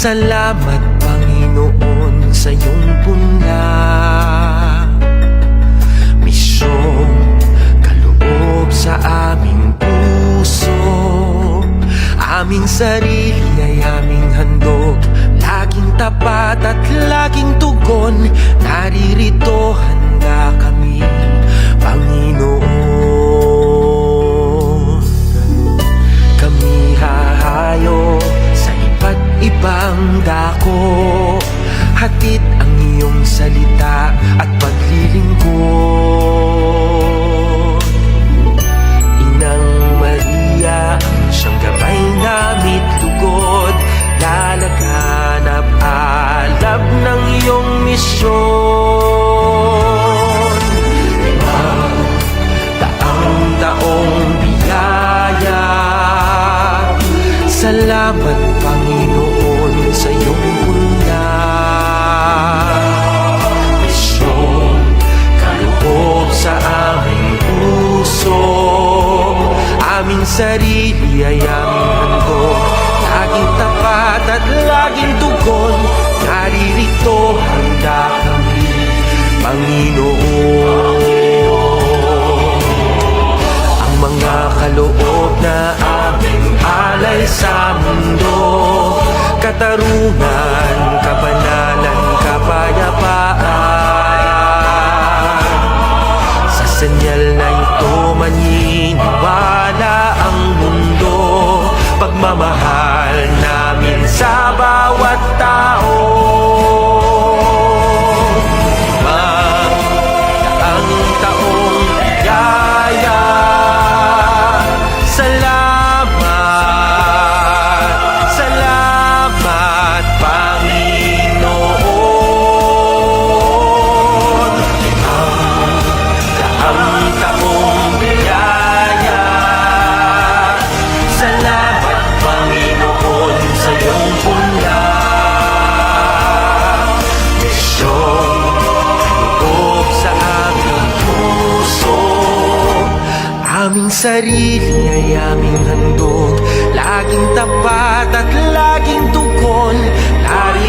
Salamat Panginoon sa iyong puna Misyong kaloob sa aming puso. Aming sarili ay aming handog. Laging tapat at laging tugon. Naririto handa kami salita at paglilingkod sarili ay aming handog Laging tapat at laging tugon Naririto handa kami Panginoon. Ang mga kaloob na aming alay sa mundo Katarungan, Aming sarili ay aming handog. Laging tapat at laging Naririto handa